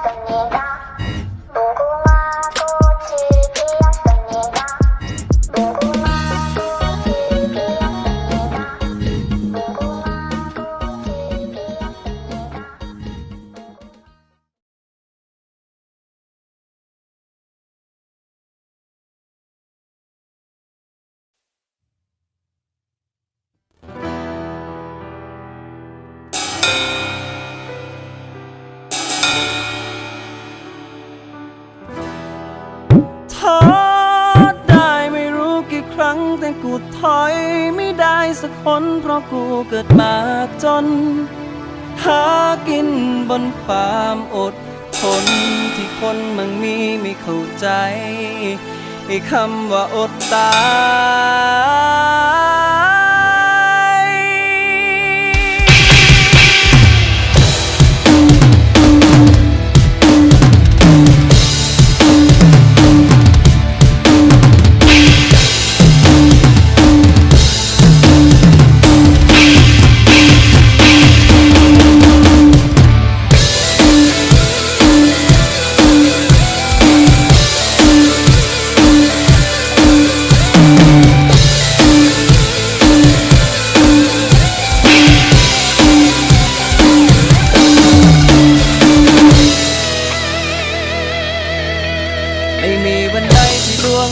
The needle. ท้อได้ไม่รู้กี่ครั้งแต่กูถอยไม่ได้สักคนเพราะกูเกิดมาจน หากินบนความอดทนที่คนมันมีไม่เข้าใจไอ้คำว่าอดตาย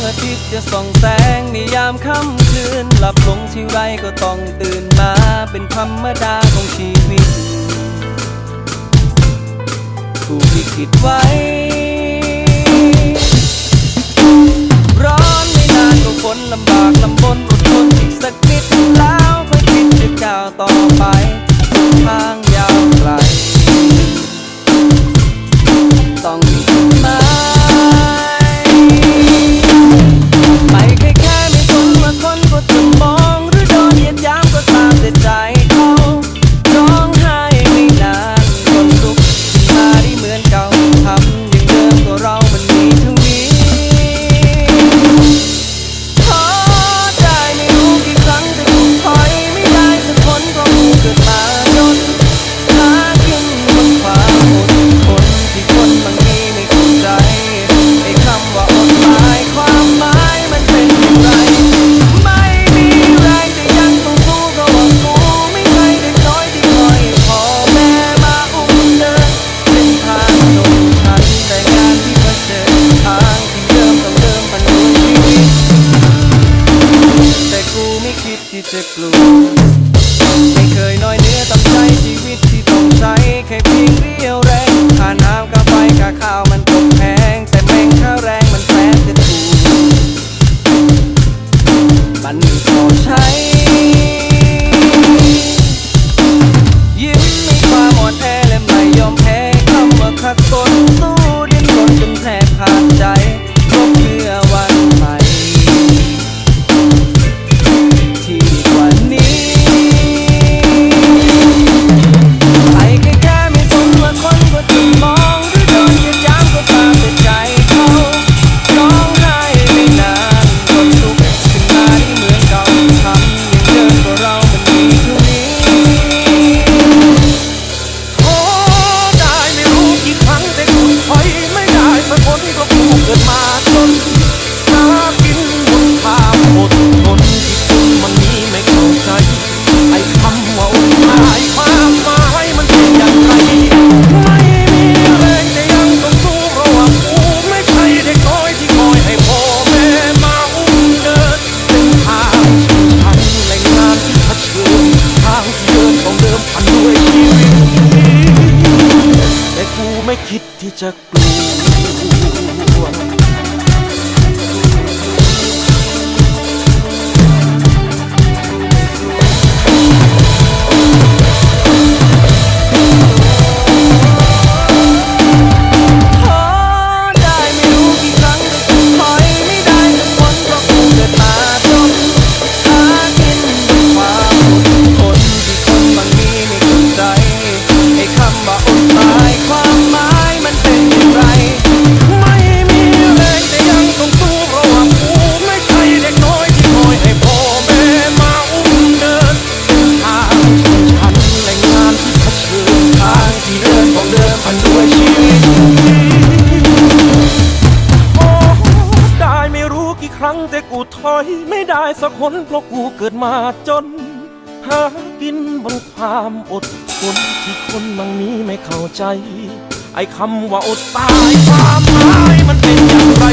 อาทิตย์จะส่องแสงในยามค่ำคืน หลับหลงที่ไรก็ต้องตื่นมา เป็นธรรมดาของชีวิตผู้ที่คิดไว้ It's to. भित्ति चक्रू สักคนเพราะกูเกิดมาจน หากินบนความอดทนที่คนบางนี้ไม่เข้าใจ ไอ้คำว่าอดตายความหมายมันเป็นอย่างไร